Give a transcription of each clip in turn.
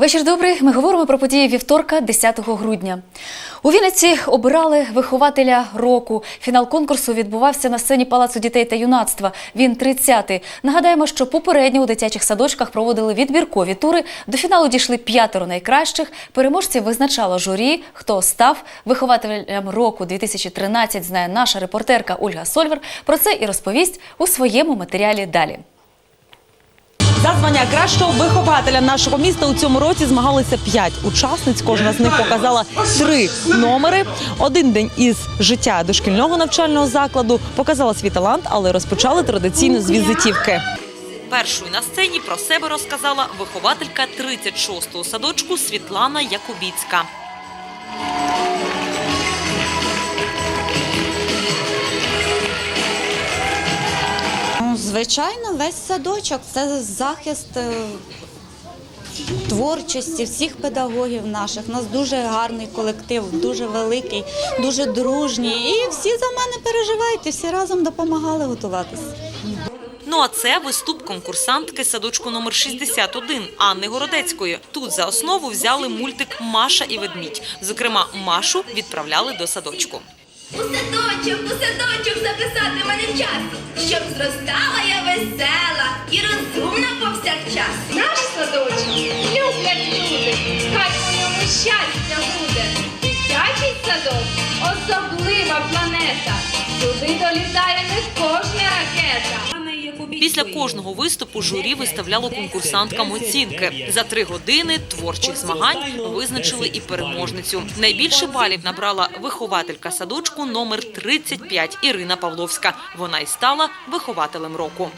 Вечір добрий. Ми говоримо про події вівторка, 10 грудня. У Вінниці обирали вихователя року. Фінал конкурсу відбувався на сцені Палацу дітей та юнацтва. Він 30-й. Нагадаємо, що попередньо у дитячих садочках проводили відбіркові тури. До фіналу дійшли п'ятеро найкращих. Переможців визначало журі. Хто став вихователем року 2013, знає наша репортерка Ольга Сольвер. Про це і розповість у своєму матеріалі далі. За звання кращого вихователя нашого міста у цьому році змагалися п'ять учасниць. Кожна з них показала три номери. Один день із життя дошкільного навчального закладу показала свій талант, але розпочали традиційно з візитівки. Першою на сцені про себе розказала вихователька 36-го садочку Світлана Якубіцька. Звичайно, весь садочок це захист е, творчості всіх педагогів наших. У нас дуже гарний колектив, дуже великий, дуже дружній. І всі за мене переживають, і всі разом допомагали готуватися. Ну а це виступ конкурсантки садочку номер 61 Анни Городецької. Тут за основу взяли мультик Маша і ведмідь. Зокрема, Машу відправляли до садочку. У садочок, у садочок записати мене час, щоб зростала я весела і розумна повсякчас. Наш садочок люблять люди, хай у ньому щастя буде. Дитячий садок особлива планета. Сюди долітає не кожна ракета. Після кожного виступу журі виставляло конкурсанткам оцінки. За три години творчих змагань визначили і переможницю. Найбільше балів набрала вихователька садочку номер 35 Ірина Павловська. Вона й стала вихователем року.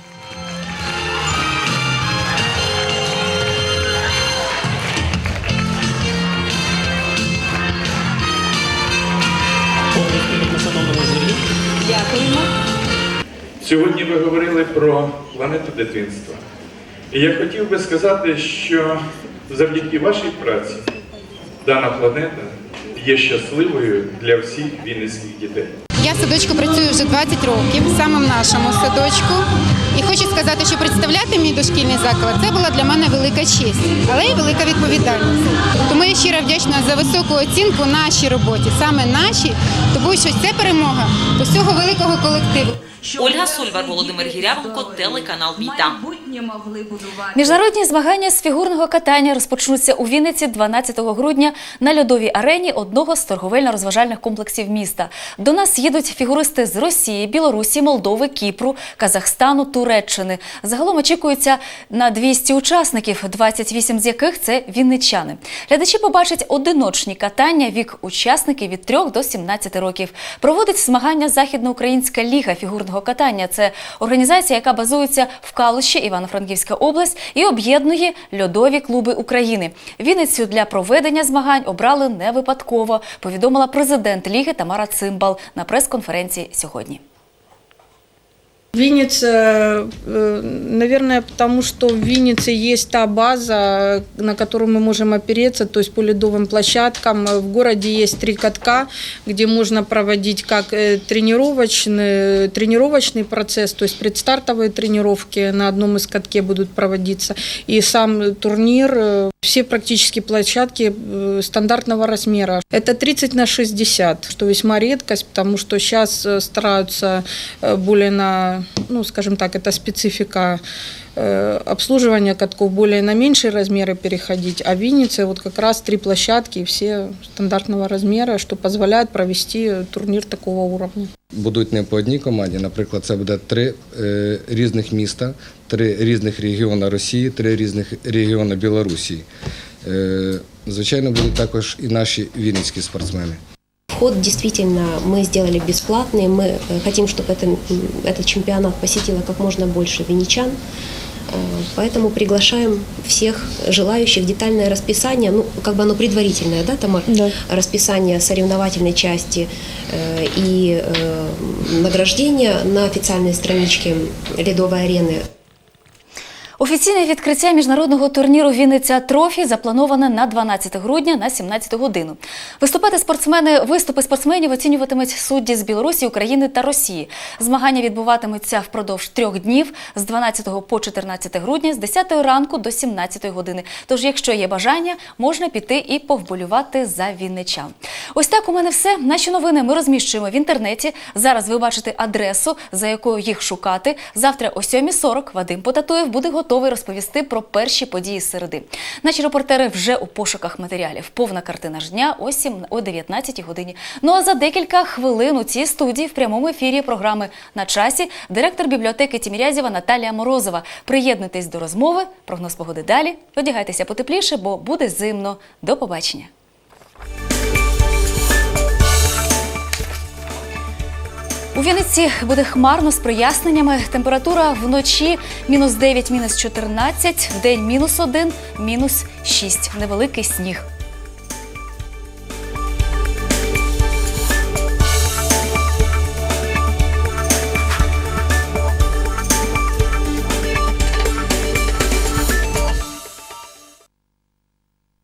Сьогодні ви говорили про планету дитинства. І я хотів би сказати, що завдяки вашій праці дана планета є щасливою для всіх вінницьких дітей. Я в садочку працюю вже 20 років, саме в нашому садочку. І хочу сказати, що представляти мій дошкільний заклад це була для мене велика честь, але й велика відповідальність. Тому я щиро вдячна за високу оцінку нашій роботі, саме нашій, тому що це перемога усього великого колективу. Ольга Сольвар, Володимир Гірявенко, телеканал Віта. Міжнародні змагання з фігурного катання розпочнуться у Вінниці 12 грудня на льодовій арені одного з торговельно-розважальних комплексів міста. До нас їдуть фігуристи з Росії, Білорусі, Молдови, Кіпру, Казахстану, Туреччини. Загалом очікується на 200 учасників, 28 з яких це вінничани. Глядачі побачать одиночні катання вік учасників від 3 до 17 років. Проводить змагання Західноукраїнська ліга фігурного катання. Це організація, яка базується в Калуші, Івано-Франківська область, і об'єднує льодові клуби України. Вінницю для проведення змагань обрали не випадково. Повідомила президент ліги Тамара Цимбал на прес-конференції сьогодні. Винница, э, наверное, потому что в Виннице есть та база, на которую мы можем опереться, то есть по ледовым площадкам. В городе есть три катка, где можно проводить как э, тренировочный, тренировочный процесс, то есть предстартовые тренировки на одном из катке будут проводиться, и сам турнир. э, Все практически площадки э, стандартного размера. Это 30 на 60, что весьма редкость, потому что сейчас э, стараются э, более на, ну, скажем так, это специфика э, обслуживания катков более на меньшие размеры переходить, а в Виннице вот как раз три площадки, и все стандартного размера, что позволяет провести турнир такого уровня. будуть не по одній команді. Наприклад, це буде три е, різних міста, три різних регіони Росії, три різних регіони Білорусі. Е, звичайно, будуть також і наші вінницькі спортсмени. Вход действительно мы сделали бесплатный. Мы э, хотим, чтобы это, м, этот чемпионат посетило как можно больше винничан. Э, Поэтому приглашаем всех желающих детальное расписание, ну, как бы оно предварительное, да, Тамар? Да. Расписание соревновательной части э, и э, награждения на официальной страничке Ледовой арены Офіційне відкриття міжнародного турніру Вінниця Трофі заплановане на 12 грудня на 17 годину. Виступати спортсмени, виступи спортсменів оцінюватимуть судді з Білорусі, України та Росії. Змагання відбуватимуться впродовж трьох днів з 12 по 14 грудня з 10 ранку до 17 години. Тож, якщо є бажання, можна піти і повболювати за вінничан. Ось так у мене все. Наші новини ми розміщуємо в інтернеті. Зараз ви бачите адресу, за якою їх шукати. Завтра о 7.40 Вадим Потатуєв буде готовий розповісти про перші події середи. Наші репортери вже у пошуках матеріалів. Повна картина ж дня о 7, о 19 годині. Ну а за декілька хвилин у цій студії в прямому ефірі програми на часі директор бібліотеки Тімірязєва Наталія Морозова. Приєднуйтесь до розмови. Прогноз погоди далі. Одягайтеся потепліше, бо буде зимно. До побачення. У Вінниці буде хмарно з проясненнями. Температура вночі мінус 9, мінус 14, в день мінус 1, мінус 6. Невеликий сніг.